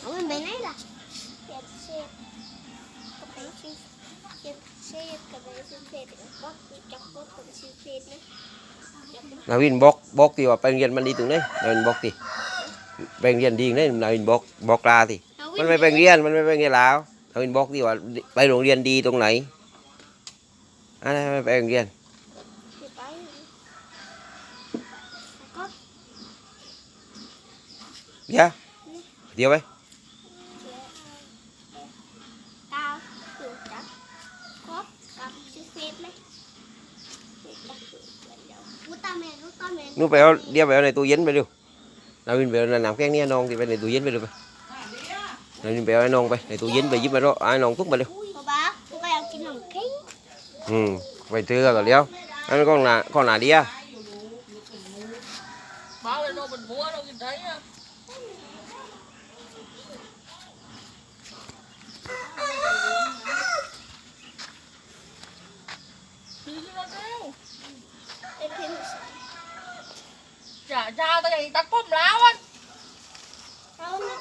เอามันไปไหนละเจ็ดสิบกับไปสิเจ็ดสิบกับเศษบล็อกจับบล็อกกับสิเศษนะนาวินบล็อกบล็อกตีว่าไปเรียนมันดีถึงเลยนาวินบล็อกตีไปเรียนดีเลยนาวินบล็อกบล็อกลาตีมันไม่ไปเรียนมันไม่ไปเรียนแล้วนาวินบอกตีว่าไปโรงเรียนดีตรงไหนอะไรไม่ไปเรียน เดี๋ยวเดี๋ยวไปกาวถูกจับป๊อกกับซื้อเฟสไหมถูกจับถูกเดี๋ยวแมนอุลตร้าแมนนู่นไปเอาเดี๋ยวไปเอาในตู้เย็นไปดูนาวินไปเอาน้ำแข็งเนี่ยน้องที่ไปในตู้เย็นไปดูไปนาวินไปเอาไอ้น้องไปในตู้เย็นไปยิบมาแล้วไอ้น้องทุกไปเร็วป๊าป๊าป๊าป๊าอยากกินขนมเค้กอืมไปซื้อก็เลี้ยวอันนั้นก็หนาก็หนาเดียว báo lên đâu mình mua đâu nhìn thấy á đi chứ nó kêu ไอ้เพน chả cha tao này tao cốm láo á เราไม่ได้